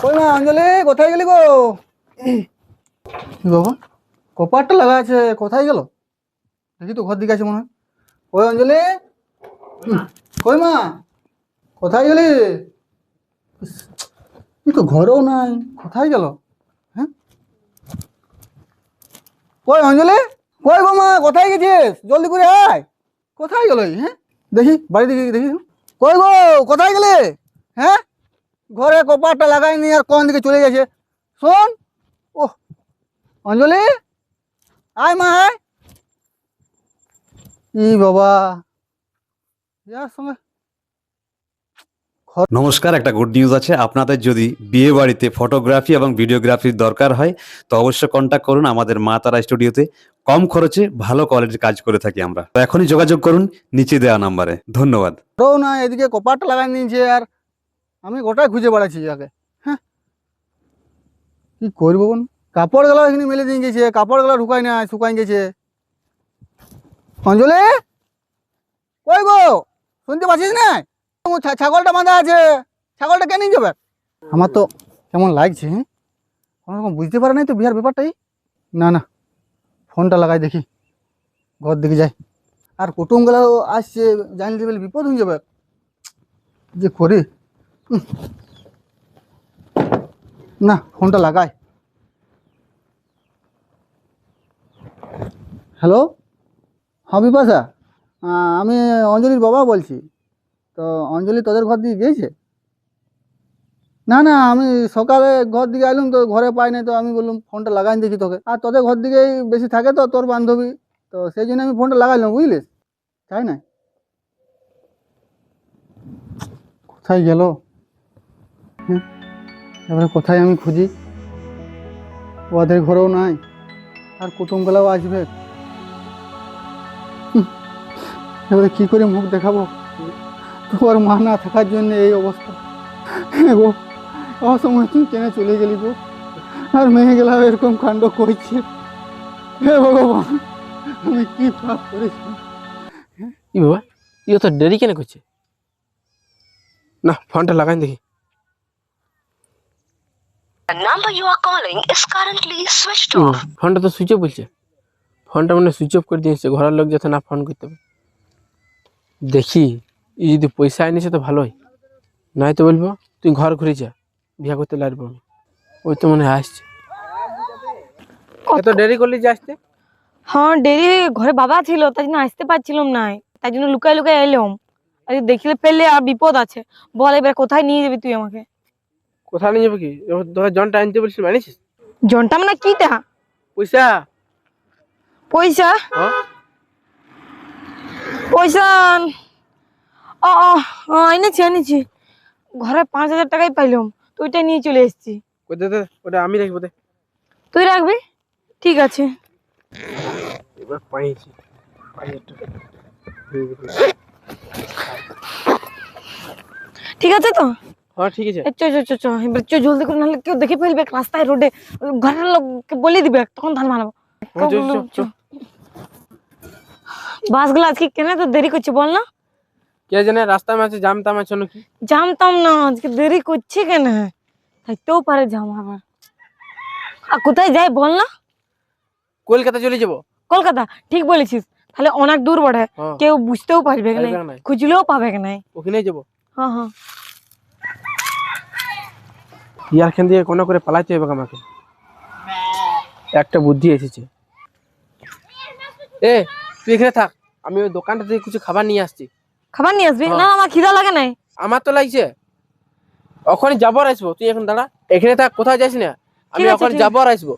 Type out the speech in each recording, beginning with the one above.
কই মা অঞ্জলি কোথায় গেলি গো? বাবা? কপারটা লাগা আছে কোথায় গেল? দেখি তো ঘর দিকে আছে মনে হয়। ওই অঞ্জলি? কই মা? কোথায় গেলি? এই তো ঘরেও নাই কোথায় গেল? হ্যাঁ? কই অঞ্জলি? কই গো মা কোথায় গেছিস? জলদি করে আয়। কোথায় গেল হ্যাঁ? দেখি বাড়ি দিকে দেখি। কই গো কোথায় গেলে? হ্যাঁ? ঘরে কপারটা লাগাইনি আর কোন দিকে চলে গেছে? শোন ও অঞ্জলি আয় মা আয়। ই বাবা ইয়ার সঙ্গে নমস্কার একটা গুড নিউজ আছে। আপনাদের যদি বিয়ে বাড়িতে ফটোগ্রাফি এবং ভিডিওগ্রাফির দরকার হয় তো অবশ্যই কন্ট্যাক্ট করুন আমাদের মা তারা স্টুডিওতে কম খরচে ভালো কোয়ালিটির কাজ করে থাকি আমরা। তো এখনই যোগাযোগ করুন নিচে দেওয়া নাম্বারে ধন্যবাদ। রো না এদিকে কপারটা লাগাই নিয়েছে আর আমি গোটাই খুঁজে বেড়াচ্ছি যাকে। হ্যাঁ? কি করব বোন কাপড়গুলো এখানে মেলে দিয়ে গেছে কাপড়গুলো ঢুকাই না শুকাই গেছে। অঞ্জলি? কই গো? শুনতে পাচ্ছিস না? ছাগলটা বাঁধা আছে। ছাগলটা কেন যাবে? আমার তো কেমন লাগছে হ্যাঁ? কোনো রকম বুঝতে পারে নাই তো বিহার ব্যাপারটাই। না না। ফোনটা লাগাই দেখি। ঘর দিকে যাই। আর কুটুমগুলো আসছে, জানলে বিপদ হয়ে যাবে। যে করি। না, ফোনটা লাগাই হ্যালো? হ্যাঁ বিপাশা। আমি অঞ্জলির বাবা বলছি। তো অঞ্জলি তোদের ঘর দিকে গিয়েছে? না না, আমি সকালে ঘর দিকে আইলাম তো ঘরে পাই নাই, তো আমি বললাম ফোনটা লাগাই দেখি তোকে। আর তোদের ঘর দিকেই বেশি থাকে তো তোর বান্ধবী, তো সেই জন্য আমি ফোনটা লাগাইলাম, বুঝলিস? তাই না? কোথায় গেল? হ্যাঁ এবারে কোথায় আমি খুঁজি? ওদের ঘরেও নাই। আর কুটুমবেলাও আসবে। হুম, এবারে কি করে মুখ দেখাবো? তোর মা না থাকার জন্য এই অবস্থা। হ্যাঁ গো অসময় তুই কেন চলে গেলি গো। আর মেয়ে গেলাম এরকম কাণ্ড করছে হে ভগবান আমি কি পাপ করেছি? ই বাবা? ইও তো দেরি কেন করছে? না ফোনটা লাগাই দেখি। The number you are calling is currently switched off. ফোনটা তো সুইচ অফ বলছে ফোনটা মানে সুইচ অফ করে দিয়েছে ঘরের লোক যাতে না ফোন করতে পারে। দেখি ই যদি পয়সা আনিছে তো ভালোই। নাই তো বলব তুই ঘর ঘুরে যা বিয়া করতে লাগবো আমি। ওই তো মনে হয় আসছে। এত দেরি করলি যে আসতে? হ্যাঁ দেরি ঘরে বাবা ছিল তাই জন্য আসতে পারছিলাম না। তাই জন্য লুকাই লুকাই এলাম। আর দেখলে পেলে আর বিপদ আছে। বল এবার কোথায় নিয়ে যাবি তুই আমাকে? কোথায় নিয়ে যাবে কি? তোর জনটা আনতে বলছিস মানিস জনটা মানে কিটা পয়সা। পয়সা? হ্যাঁ। পয়সা ও ও, এনেছি এনেছি। ঘরে পাঁচ হাজার টাকাই পাইলাম তো ওইটাই নিয়ে চলে এসেছি। ওই দে দে, ওটা আমি রাখব দে। তুই রাখবি? ঠিক আছে। এবার পাইছি ঠিক আছে তো? হ্যাঁ ঠিক আছে। এ, চ চ চ চ এবার চ জলদি করে নাহলে কেউ দেখে ফেলবে রাস্তায় রোডে ঘরের লোককে বলে দিবে তখন ধান মানাবো চল, চল, চল। বাসগুলো আজকে কেন তো দেরি করছে বল না। কে জানে রাস্তায় মাঝে জাম আছে নাকি? জানতাম না আজকে দেরি করছে কেন? থাকতেও পারে জাম আবার। আর কোথায় যাই বল না। কলকাতা চলে যাব। কলকাতা ঠিক বলেছিস। তাহলে অনেক দূর বড়ে হ্যাঁ। কেউ বুঝতেও পারবে না। খুঁজলেও পাবে না ওখানেই যাব। হ্যাঁ হ্যাঁ। ইয়ারখান দিয়ে কোনো করে পালাইতে হবে আমাকে। একটা বুদ্ধি এসেছে। এ তুই এখানে থাক। আমি ওই দোকানটা থেকে কিছু খাবার নিয়ে আসছি। খাবার নিয়ে আসবি? হ্যাঁ। না আমার খিদা লাগে নাই। আমার তো লাগছে। ওখানে যাব আর আসব। তুই এখন দাঁড়া। এখানে থাক কোথায় যাস না। আমি ওখানে যাব আর আসব।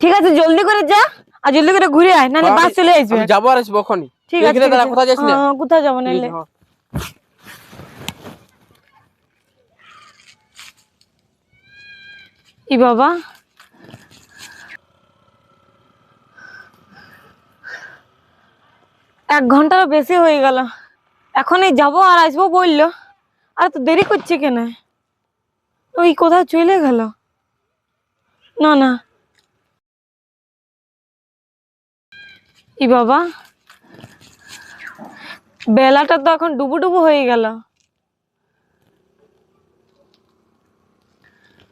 ঠিক আছে জলদি করে যা আর জলদি করে ঘুরে আয় না হ্যাঁ, বাস চলে আসবে। যাব আর আসব ওখানে ঠিক আছে এখানে দাঁড়া। কোথায় যাস না। হ্যাঁ, কোথায় যাব নাহলে। ই বাবা। এক ঘন্টারও বেশি হয়ে গেল। এখনই যাব আর আসব বলল। আর তো দেরি করছে কেন? ওই কোথাও চলে গেল। না না। ই বাবা। বেলাটা তো এখন ডুবু ডুবু হয়ে গেল।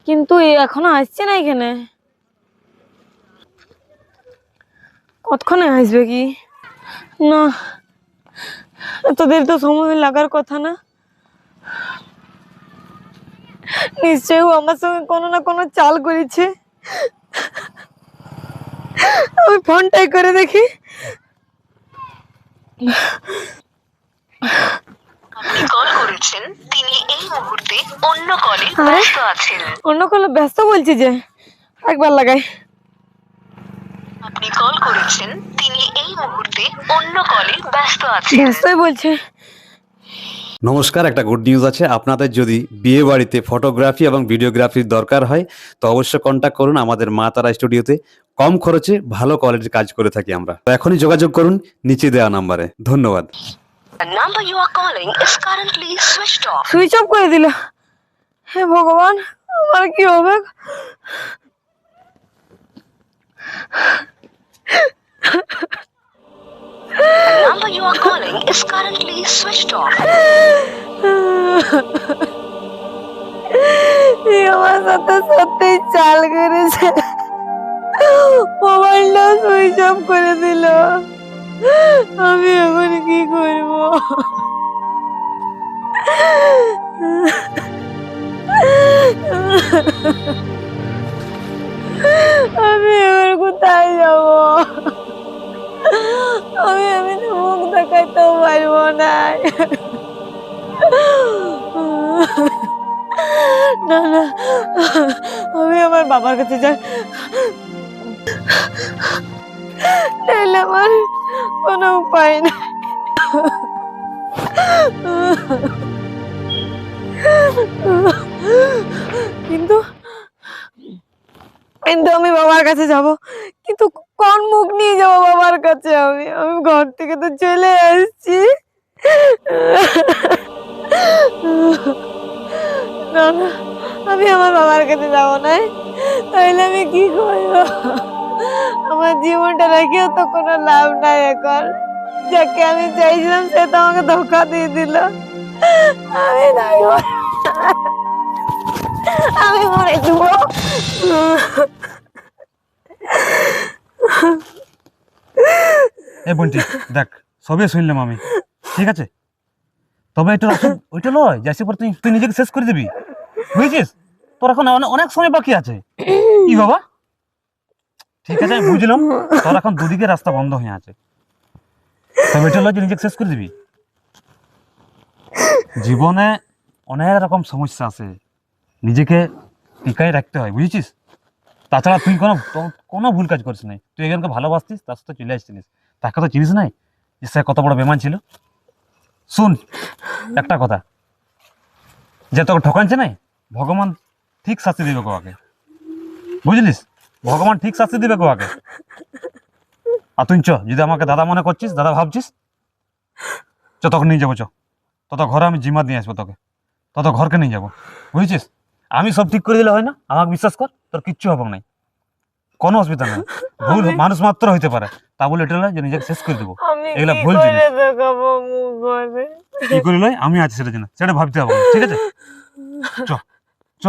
কিন্তু এখনও আসছে না এখানে। কতক্ষণে আসবে কি? না এত দেরি তো সময় লাগার কথা না। নিশ্চয়ই আমার সঙ্গে কোনো না কোনো চাল করেছে। আমি ফোনটাই করে দেখি। অন্য কলে ব্যস্ত আছেন। অন্য কোনো ব্যস্ত বলছি যে একবার লাগাই। আপনি কল করেছেন তিনি এই মুহূর্তে অন্য কলে ব্যস্ত আছেন। ব্যস্তই বলছে। নমস্কার একটা গুড নিউজ আছে। আপনাদের যদি বিয়ে বাড়িতে ফটোগ্রাফি এবং ভিডিওগ্রাফির দরকার হয় তো অবশ্যই কন্ট্যাক্ট করুন আমাদের মা তারা স্টুডিওতে কম খরচে ভালো কোয়ালিটির কাজ করে থাকি আমরা। তো এখনই যোগাযোগ করুন নিচে দেওয়া নাম্বারে ধন্যবাদ। The number you are calling is currently switched off. Switch off করে দিল হে ভগবান আমার কি হবে The number you are calling is currently switched off. এ আমার সাথে সত্যি চাল করেছে মোবাইলটা সুইচ অফ করে দিল আমি এখন কি করব? আমি এবার কোথায় যাব? আমি আমি তো মুখ দেখাইতেও পারব না। না না, আমি আমার বাবার কাছে যাই। আমার কোনো উপায় নেই। কিন্তু কিন্তু আমি বাবার কাছে যাব। কিন্তু কোন মুখ নিয়ে যাব বাবার কাছে আমি? আমি ঘর থেকে তো চলে আসছি। না না, আমি আমার বাবার কাছে যাব না তাহলে আমি কি করব? আমার জীবনটা রেখেও তো কোনো লাভ নাই এখন। যাকে আমি চাইছিলাম, সে তো আমাকে ধোকা দিয়ে দিল। আমি আমি মরে দেবো এ বন্টি, দেখ, সবই শুনলাম আমি। ঠিক আছে? তবে এটা ওইটা নয় যাইসে পর তুই তুই নিজেকে শেষ করে দিবি। বুঝেছিস? তোর এখন অনেক সময় বাকি আছে। কি বাবা? ঠিক আছে, আমি বুঝলাম। তোর এখন দুদিকে রাস্তা বন্ধ হয়ে আছে। এটা নয় নিজেকে শেষ করে দিবি? জীবনে অনেক রকম সমস্যা আছে। নিজেকে টিকাই রাখতে হয়, বুঝেছিস? তাছাড়া তুই কোনো কোনো ভুল কাজ করিস নাই। তুই একজনকে ভালোবাসতিস, তার সাথে চলে আসছিলিস তাকে তো চিনিস নাই যে সে কত বড় বেমান ছিল? শুন, একটা কথা। যে তোকে ঠকানছে নাই, ভগবান ঠিক শাস্তি দিবে কোয়াকে বুঝলিস? ভগবান ঠিক শাস্তি দিবে কোয়াকে আর তুই চ যদি আমাকে দাদা মনে করছিস দাদা ভাবছিস চ তোকে নিয়ে যাব চ। তত ঘরে আমি জিমা দিয়ে আসব তোকে। তত ঘরকে নিয়ে যাব। বুঝেছিস? আমি সব ঠিক করে দিলে হয় না? আমাকে বিশ্বাস কর তোর কিচ্ছু হবে নাই। কোনো অসুবিধা নেই। ভুল মানুষ মাত্র হইতে পারে। তা বলে এটা নয় যে নিজেকে শেষ করে দেবো। এগুলা ভুল জিনিস। কি করে লয়? আমি আছি সেটা জন্য সেটা ভাবতে হবে ঠিক আছে? চ চ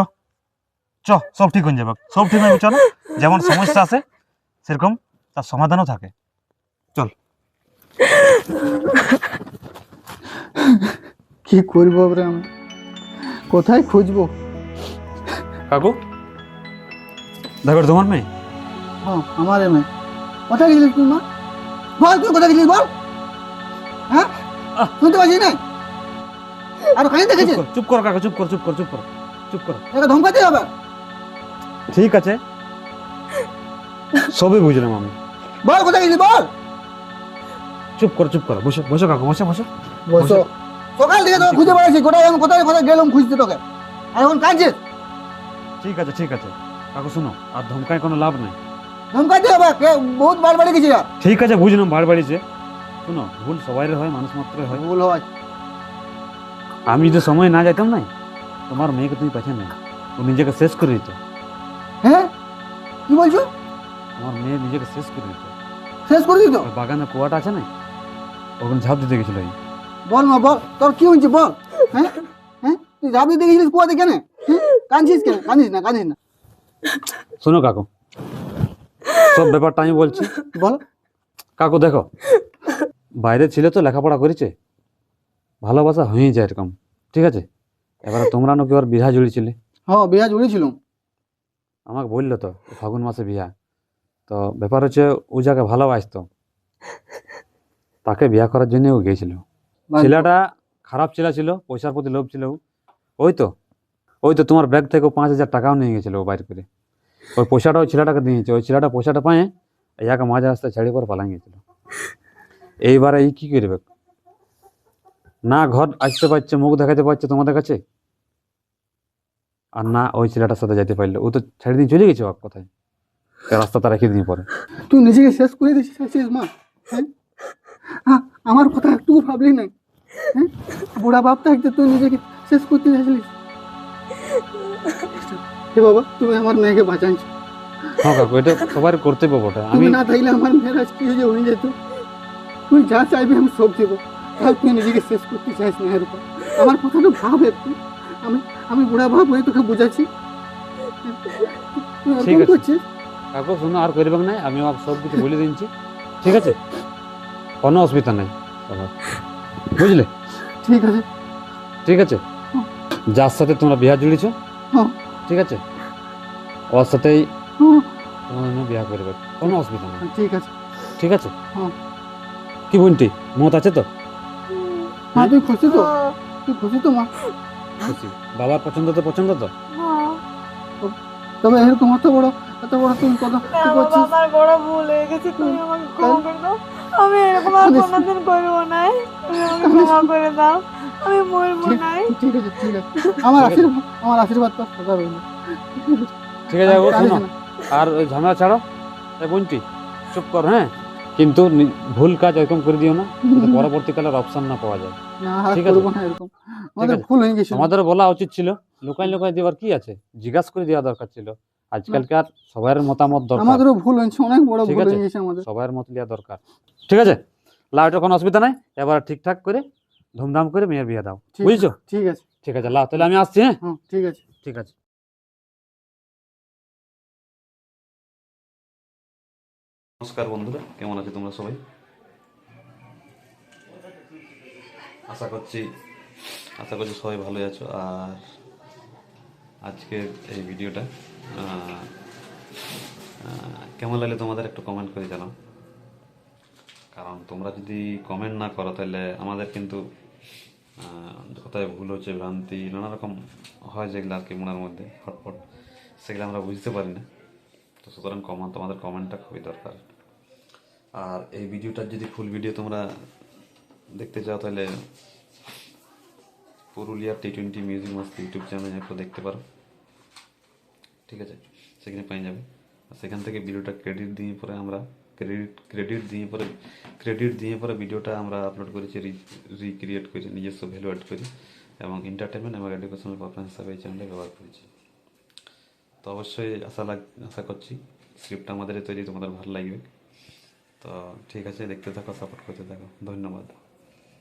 চ সব ঠিক হয়ে যাবে। সব ঠিক হয়ে চলো। যেমন সমস্যা আছে সেরকম তার সমাধানও থাকে। চল। কি করব এবারে আমি? কোথায় খুঁজবো? কাকু? দেখো তোমার মেয়ে। হ্যাঁ আমার এমএ কোথায় গেছিলিস তুই মা? বল তুই কোথায় গেছিলিস বল। হ্যাঁ? শুনতে পাচ্ছিস না আর চুপ দেখেছিস? চুপ কর কাকু চুপ কর চুপ কর চুপ কর চুপ কর। ধমকাতে হবে। ঠিক আছে। সবই বুঝলাম আমি। বল কোথায় গেছিস বল? চুপ কর চুপ কর বসো বসো কাকু বসো বসো। বসো। সকাল থেকে তোকে খুঁজে বেড়াচ্ছি কোথায় আমি কোথায় কোথায় গেলাম খুঁজতে তোকে? আর এখন কাঁদছিস? ঠিক আছে ঠিক আছে। কাকু শোনো আর ধমকায় কোনো লাভ নাই। ধমকাতে হবে কে বহুত বার বাড়ি গেছি আর। ঠিক আছে বুঝলাম বার বাড়িছে শোনো ভুল সবাই হয় মানুষ মাত্র হয়। ভুল হয়। আমি যদি সময় না যাইতাম না তোমার মেয়েকে তুমি পেছনে নেই ও নিজেকে শেষ করে দিত। হ্যাঁ? কি বলছো? আমার মেয়ে নিজেকে শেষ করে দিত। শেষ করে দিত? বাগানে কুয়াটা আছে না? ওখানে ঝাঁপ দিতে গেছিল বল মা বল। তোর কি হয়েছে বল? হ্যাঁ? হ্যাঁ? তুই ঝাঁপ দিতে গেছিলিস কুয়াতে কেন? হ্যাঁ? কাঁদছিস কেন? কাঁদিস না কাঁদিস না। শোনো কাকু সব ব্যাপারটা আমি বলছি। বল। কাকু দেখো বাইরে ছিল তো লেখাপড়া করেছে। ভালোবাসা হয়েই যায় এরকম ঠিক আছে? এবারে তোমরা নাকি ওর বিহা জুড়েছিলে? হ্যাঁ বিয়া জুড়েছিলাম। আমাকে বলল তো ফাগুন মাসে বিয়া। তো ব্যাপার হচ্ছে ও যাকে ভালোবাসতো তাকে বিয়া করার জন্য ও গিয়েছিল। ছেলেটা খারাপ ছেলে ছিল পয়সার প্রতি লোভ ছিল ওই তো ওই তো তোমার ব্যাগ থেকে পাঁচ হাজার টাকাও নিয়ে গেছিল ও বাইর করে। ওই পয়সাটা ওই ছেলেটাকে দিয়েছে ওই ছেলেটা পয়সাটা পায়ে ইয়াকে মাঝে রাস্তায় ছেড়ে পর পালান গেছিল এইবারে এই কি করবে? না ঘর আসতে পারছে মুখ দেখাতে পারছে তোমাদের কাছে? আর না ওই ছেলেটার সাথে যেতে পারল। ও তো ছেড়ে দিয়ে চলে গেছে এক কথায় রাস্তাটা রেখে দিয়ে পরে তুই নিজেকে শেষ করে দিয়েছিস মা। হ্যাঁ? হ্যাঁ, আমার কথা একটু ভাবলি না। হ্যাঁ? বুড়া বাপ থাকতে তুই নিজেকে শেষ করতে চাইছিলিস হে বাবা তুমি আমার মেয়েকে বাঁচাইছো। হ্যাঁ কাকু এটা সবার কর্তব্য বটে। আমি না থাকলে আমার মেয়ের আজ কি যে হয়ে যেত তুই যা চাইবি আমি সব দেবো। তাহলে তুই নিজেকে শেষ করতে চাইছ মেয়ের উপর। আমার কথাটা ভাব একটু। আমি আমি বুড়া ভাব হয়ে তোকে বুঝাচ্ছি। তুই ঠিক এরকম আছে। কাকু শোনো আর করবেন নাই আমি ওকে সব কিছু বলে দিচ্ছি ঠিক আছে? কোনো অসুবিধা নাই। তোমার। বুঝলে? ঠিক আছে। ঠিক আছে? যার সাথে তোমরা বিয়া জুড়েছো হ্যাঁ। ঠিক আছে? ওর সাথেই তোমার বিয়া করবে কোনো অসুবিধা নেই। ঠিক আছে। ঠিক আছে? হ্যাঁ। কি বোনটি? মত আছে তো? মা তুই খুশি তো? তুই খুশি তো মা? খুশি। বাবার পছন্দ তো পছন্দ তো? হ্যাঁ। তবে এরকম এত বড়। এত বড় তুমি কথা না বাবা করছিস? আমার বড় ভুল হয়ে গেছে তুমি আমাকে ক্ষমা করে দাও। আমি এরকম আর কোনোদিন করব না। তুমি আমাকে ক্ষমা করে দাও। আমি মরবো নাই। ঠিক আছে ঠিক আছে। আমার আশীর্বাদ আমার আশীর্বাদ তো সদা রইল ঠিক আছে ও শোনো আর ওই ঝামেলা ছাড়ো। এ বোনটি চুপ কর হ্যাঁ? কিন্তু ভুল কাজ এরকম করে দিও না। পরবর্তীকালে অপশন না পাওয়া যায়। ঠিক আছে। এরকম। আমাদের ভুল হয়ে গেছিল। আমাদেরও বলা উচিত ছিল। লুকাই লুকাই দেওয়ার কি আছে? জিজ্ঞাসা করে দেওয়া দরকার ছিল। আজকালকার সবার মতামত দরকার। আমাদেরও ভুল হয়েছে অনেক বড় ভুল হয়ে গেছে আমাদের। সবার মত লিয়া দরকার। ঠিক আছে? লাউটা কোনো অসুবিধা নাই? এবার ঠিকঠাক করে ধুমধাম করে মেয়ের বিয়ে দাও। বুঝছ? ঠিক আছে। ঠিক আছে লাও তাহলে আমি আসছি হ্যাঁ? ঠিক আছে। ঠিক আছে। নমস্কার বন্ধুরা কেমন আছো তোমরা সবাই? আশা করছি আশা করছি সবাই ভালোই আছো। আর আজকের এই ভিডিওটা কেমন লাগলে তোমাদের একটু কমেন্ট করে জানাও। কারণ তোমরা যদি কমেন্ট না করো তাহলে আমাদের কিন্তু কোথায় ভুল হচ্ছে, ভ্রান্তি, নানা রকম হয় যেগুলো আর কি মনের মধ্যে, ফটফট, সেগুলো আমরা বুঝতে পারি না। তো সুতরাং কমান তোমাদের কমেন্টটা খুবই দরকার। আর এই ভিডিওটার যদি ফুল ভিডিও তোমরা দেখতে চাও তাহলে Purulia T twenty music Mast YouTube চ্যানেলে একটু দেখতে পারো। ঠিক আছে? সেখানে পেয়ে যাবে। সেখান থেকে ভিডিওটা ক্রেডিট দিয়ে পরে আমরা ক্রেডিট ক্রেডিট দিয়ে পরে ক্রেডিট দিয়ে পরে ভিডিওটা আমরা আপলোড করেছি রিক্রিয়েট করি নিজস্ব ভ্যালু অ্যাড করি এবং এন্টারটেনমেন্ট এবং এডুকেশনাল পারপাস হিসাবে এই চ্যানেলটা ব্যবহার করেছি। তো অবশ্যই আশা লাগ, আশা করছি স্ক্রিপ্টটা আমাদের তৈরি, তোমাদের ভালো লাগবে। তো ঠিক আছে, দেখতে থাকো সাপোর্ট করতে থাকো। ধন্যবাদ।